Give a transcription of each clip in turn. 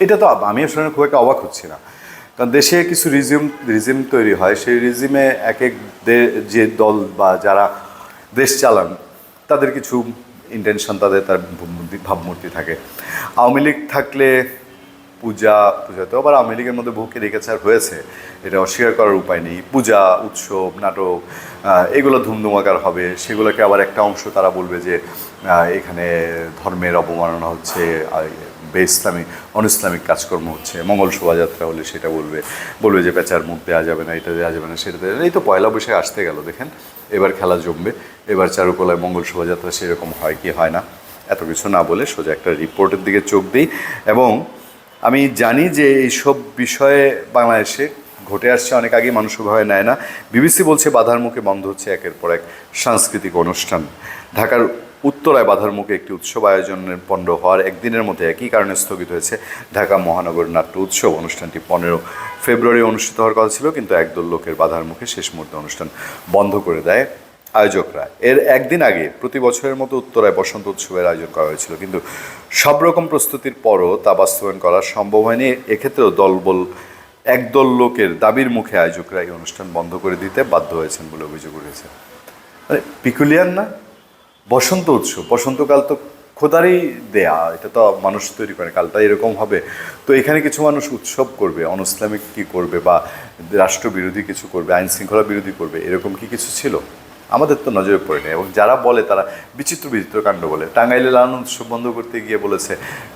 এটা তো আমি আসলে খুব একটা অবাক হচ্ছি না। কারণ দেশে কিছু রিজিম রিজিম তৈরি হয়, সেই রিজিমে এক এক যে দল বা যারা দেশ চালান, তাদের কিছু ইন্টেনশন তাদের তার ভাবমূর্তি- থাকে। আওয়ামী লীগ থাকলে পূজা পূজা তো আবার আওয়ামী লীগের মধ্যে বহুকে রেখেছাড় হয়েছে। এটা অস্বীকার করার উপায় নেই। পূজা, উৎসব, নাটক এগুলো ধুমধুমাকার হবে। সেগুলোকে আবার একটা অংশ তারা বলবে যে এখানে ধর্মের অবমাননা হচ্ছে বে ইসলামিক অন কাজকর্ম হচ্ছে। মঙ্গল শোভাযাত্রা হলে সেটা বলবে। বলবে যে পেঁচার মুখ দেওয়া যাবে না, এটা দেওয়া যাবে না, সেটা দেওয়া এই তো পয়লা বৈশাখ আসতে গেল, দেখেন। এবার খেলা জমবে। এবার চারুকলায় মঙ্গল শোভাযাত্রা সেরকম হয় কি হয় না, এত কিছু না বলে সোজা একটা রিপোর্টের দিকে চোখ দিই। এবং আমি জানি যে এইসব বিষয়ে বাংলাদেশে ঘটে আসছে, অনেক আগেই মানুষ ওভাবে নেয় না। বিবিসি বলছে বাধার মুখে বন্ধ হচ্ছে একের পর এক সাংস্কৃতিক অনুষ্ঠান। ঢাকার উত্তরায় বাধার মুখে একটি উৎসব আয়োজনের পণ্ড হওয়ার একদিনের মধ্যে একই কারণে স্থগিত হয়েছে ঢাকা মহানগর নাট্য উৎসব। অনুষ্ঠানটি পনেরো ফেব্রুয়ারি অনুষ্ঠিত হওয়ার কথা ছিল, কিন্তু একদল লোকের বাধার মুখে শেষ মুহূর্তে অনুষ্ঠান বন্ধ করে দেয় আয়োজকরা। এর একদিন আগে প্রতি বছরের মতো উত্তরায় বসন্ত উৎসবের আয়োজন করা হয়েছিল, কিন্তু সব রকম প্রস্তুতির পরও তা বাস্তবায়ন করা সম্ভব হয়নি। এক্ষেত্রেও দলবল, একদল লোকের দাবির মুখে আয়োজকরা এই অনুষ্ঠান বন্ধ করে দিতে বাধ্য হয়েছেন বলে অভিযোগ উঠেছে। মানে পিকুলিয়ার না? বসন্ত উৎসব, বসন্তকাল তো খোদারই দেয়া, এটা তো মানুষ তৈরি করে, কালটা এরকম হবে। তো এখানে কিছু মানুষ উৎসব করবে, অনইসলামিক কি করবে বা রাষ্ট্রবিরোধী কিছু করবে, আইন শৃঙ্খলা বিরোধী করবে, এরকম কি কিছু ছিল? আমাদের তো নজরে পড়ে নেই, এবং যারা বলে তারা বিচিত্র বিচিত্র কাণ্ড বলে। টাঙ্গাইলে লালন উৎসব বন্ধ করতে গিয়ে বলেছে,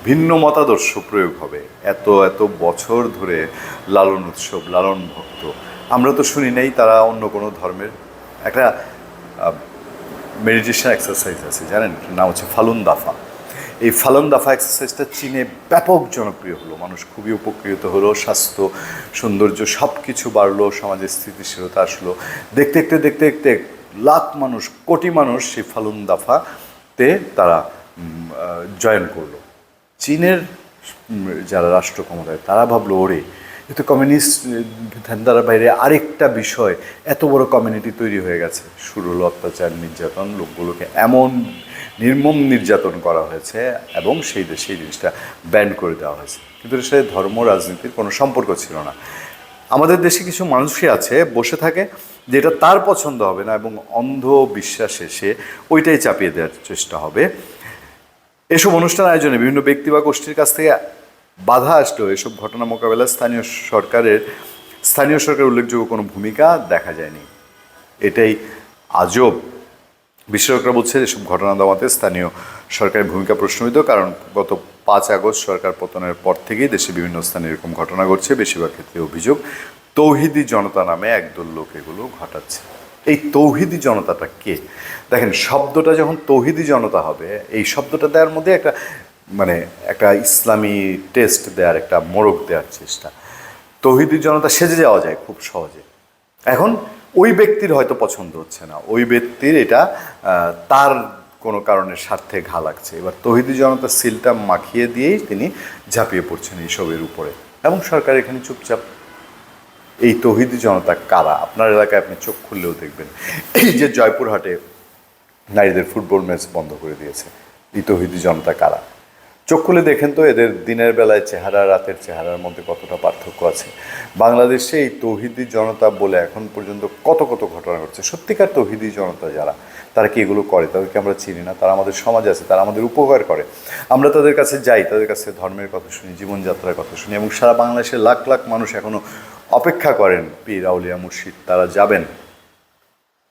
ভিন্ন মতাদর্শ প্রয়োগ হবে। এত এত বছর ধরে লালন উৎসব, লালন ভক্ত। আমরা তো শুনি নাই তারা অন্য কোনো ধর্মের। একটা মেডিটেশন এক্সারসাইজ আছে, জানেন? নাম হচ্ছে ফালুন দাফা। এই ফালুন দাফা এক্সারসাইজটা চীনে ব্যাপক জনপ্রিয় হলো। মানুষ খুবই উপকৃত হলো, স্বাস্থ্য, সৌন্দর্য সব কিছু বাড়লো সমাজের স্থিতিশীলতা আসলো। দেখতে দেখতে দেখতে দেখতে লাখ মানুষ, কোটি মানুষ সেই ফালুন দাফাতে তারা জয়েন করল। চীনের যারা রাষ্ট্র ক্ষমতায়, তারা ভাবলো, ওরে এ তো কমিউনিস্ট ধ্যানধারার বাইরে আরেকটা বিষয়, এত বড় কমিউনিটি তৈরি হয়ে গেছে। শুরু হলো অত্যাচার, নির্যাতন, লোকগুলোকে এমন নির্মম নির্যাতন করা হয়েছে এবং সেই সেই জিনিসটা ব্যান করে দেওয়া হয়েছে। কিন্তু সাথে ধর্ম, রাজনীতির কোনো সম্পর্ক ছিল না। আমাদের দেশে কিছু মানুষই আছে, বসে থাকে যেটা তার পছন্দ হবে না এবং অন্ধ বিশ্বাসে সে ওইটাই চাপিয়ে দেওয়ার চেষ্টা হবে। এসব অনুষ্ঠান আয়োজনে বিভিন্ন ব্যক্তি বা গোষ্ঠীর কাছ থেকে বাধা আসলেও এসব ঘটনা মোকাবেলায় স্থানীয় সরকারের স্থানীয় সরকারের উল্লেখযোগ্য কোনো ভূমিকা দেখা যায়নি। এটাই আজব। বিশেষজ্ঞরা বলছে এসব ঘটনা দমাতে স্থানীয় সরকারের ভূমিকা প্রশ্নবিত কারণ গত পাঁচ আগস্ট সরকার পতনের পর থেকেই দেশে বিভিন্ন স্থানে এরকম ঘটনা ঘটছে, বেশিরভাগ ক্ষেত্রে অভিযোগ, তৌহিদি জনতা নামে একদল লোক এগুলো ঘটাচ্ছে। এই তৌহিদি জনতাটা কে? দেখেন, শব্দটা যখন তৌহিদি জনতা হবে, এই শব্দটা দেওয়ার মধ্যে একটা মানে একটা ইসলামী টেস্ট দেওয়ার একটা মোড়ক দেওয়ার চেষ্টা। তৌহিদি জনতা সেজে যাওয়া যায় খুব সহজে। এখন ওই ব্যক্তির হয়তো পছন্দ হচ্ছে না। ওই ব্যক্তির এটা তার কোনো কারণে স্বার্থে ঘা লাগছে। এবার তহিদি জনতা সিলটা মাখিয়ে দিয়েই তিনি ঝাঁপিয়ে পড়ছেন এইসবের উপরে। এবং সরকার এখানে চুপচাপ। এই তহিদি জনতা কারা? আপনার এলাকায় আপনি চোখ খুললেও দেখবেন। এই যে জয়পুরহাটে নারীদের ফুটবল ম্যাচ বন্ধ করে দিয়েছে। এই তহিদি জনতা কারা? চোখ খুলে দেখেন তো, এদের দিনের বেলায় চেহারা, রাতের চেহারার মধ্যে কতটা পার্থক্য আছে। বাংলাদেশে এই তৌহিদি জনতা বলে এখন পর্যন্ত কত কত ঘটনা ঘটছে? সত্যিকার তৌহিদি জনতা যারা, তারা কি এগুলো করে? তাদেরকে আমরা চিনি না। তারা আমাদের সমাজ আছে, তারা আমাদের উপকার করে। আমরা তাদের কাছে যাই, তাদের কাছে ধর্মের কথা শুনি, জীবনযাত্রার কথা শুনি, এবং সারা বাংলাদেশের লাখ লাখ মানুষ এখনও অপেক্ষা করেন, পীর আউলিয়া মুর্শিদ, তারা যাবেন।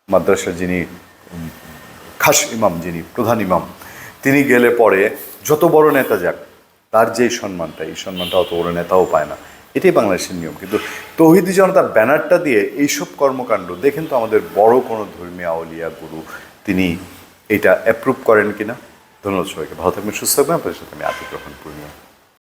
মাদ্রাসা যিনি খাস ইমাম, যিনি প্রধান ইমাম, তিনি গেলে পরে যত বড় নেতা যাক, তার যে সম্মানটা, এই সম্মানটা অত বড় নেতাও পায় না। এটাই বাংলাদেশের নিয়ম। কিন্তু তৌহিদি জনতার ব্যানারটা দিয়ে এইসব কর্মকাণ্ড দেখেন তো আমাদের বড় কোনো ধর্মীয় আউলিয়া গুরু, তিনি এটা অ্যাপ্রুভ করেন কিনা? ধন্যবাদ সবাইকে। ভালো থাকবেন, সুস্থ থাকবেন। আপনাদের সাথে আমি আতিক রহমান পূর্ণিমা